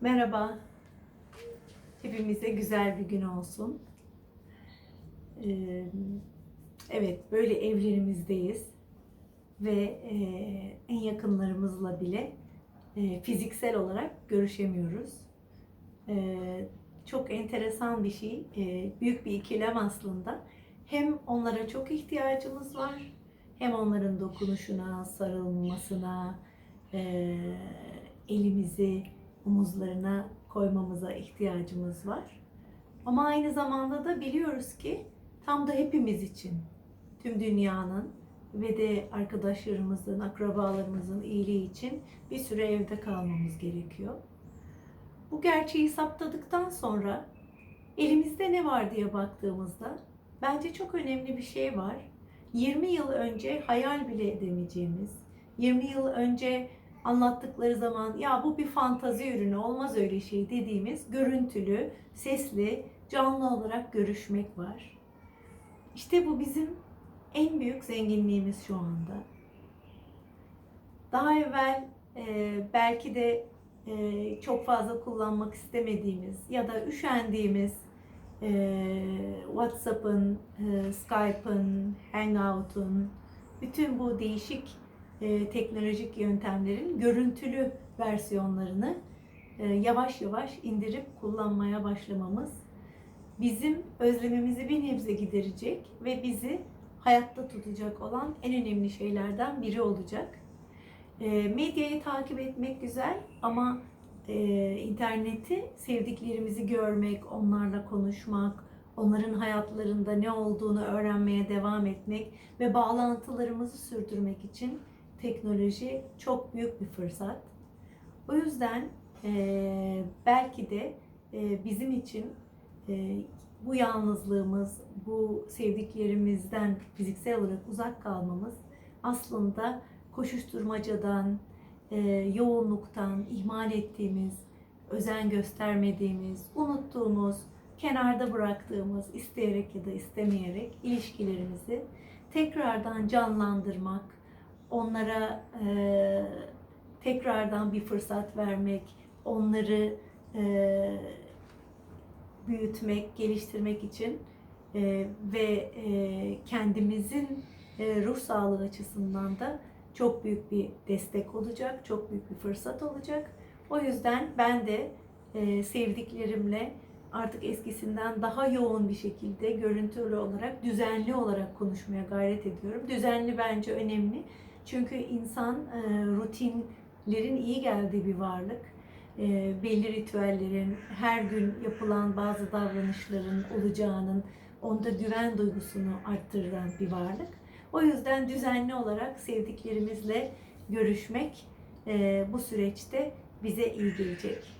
Merhaba. Hepimize güzel bir gün olsun. Ee, Evet, böyle evlerimizdeyiz ve e, en yakınlarımızla bile e, fiziksel olarak görüşemiyoruz. E, Çok enteresan bir şey, e, büyük bir ikilem aslında. Hem onlara çok ihtiyacımız var, hem onların dokunuşuna, sarılmasına, e, elimizi omuzlarına koymamıza ihtiyacımız var. Ama aynı zamanda da biliyoruz ki tam da hepimiz için, tüm dünyanın ve de arkadaşlarımızın, akrabalarımızın iyiliği için bir süre evde kalmamız gerekiyor. Bu gerçeği saptadıktan sonra elimizde ne var diye baktığımızda bence çok önemli bir şey var. 20 yıl önce hayal bile edemeyeceğimiz, 20 yıl önce anlattıkları zaman ya bu bir fantazi ürünü olmaz öyle şey dediğimiz görüntülü, sesli, canlı olarak görüşmek var. İşte bu bizim en büyük zenginliğimiz şu anda. Daha evvel e, belki de e, çok fazla kullanmak istemediğimiz ya da üşendiğimiz e, WhatsApp'ın, e, Skype'ın, Hangout'un, bütün bu değişik e, teknolojik yöntemlerin görüntülü versiyonlarını e, yavaş yavaş indirip kullanmaya başlamamız bizim özlemimizi bir nebze giderecek ve bizi hayatta tutacak olan en önemli şeylerden biri olacak. E, medyayı takip etmek güzel ama interneti sevdiklerimizi görmek, onlarla konuşmak, onların hayatlarında ne olduğunu öğrenmeye devam etmek ve bağlantılarımızı sürdürmek için teknoloji çok büyük bir fırsat. O yüzden e, belki de e, bizim için e, bu yalnızlığımız, bu sevdiklerimizden fiziksel olarak uzak kalmamız aslında koşuşturmacadan, e, yoğunluktan, ihmal ettiğimiz, özen göstermediğimiz, unuttuğumuz, kenarda bıraktığımız, isteyerek ya da istemeyerek ilişkilerimizi tekrardan canlandırmak, onlara e, tekrardan bir fırsat vermek, onları e, büyütmek, geliştirmek için e, ve e, kendimizin e, ruh sağlığı açısından da çok büyük bir destek olacak, çok büyük bir fırsat olacak. O yüzden ben de e, sevdiklerimle artık eskisinden daha yoğun bir şekilde görüntülü olarak, düzenli olarak konuşmaya gayret ediyorum. Düzenli bence önemli. Çünkü insan e, rutinlerin iyi geldiği bir varlık. E, belli ritüellerin, her gün yapılan bazı davranışların olacağının onda güven duygusunu arttıran bir varlık. O yüzden düzenli olarak sevdiklerimizle görüşmek e, bu süreçte bize iyi gelecek.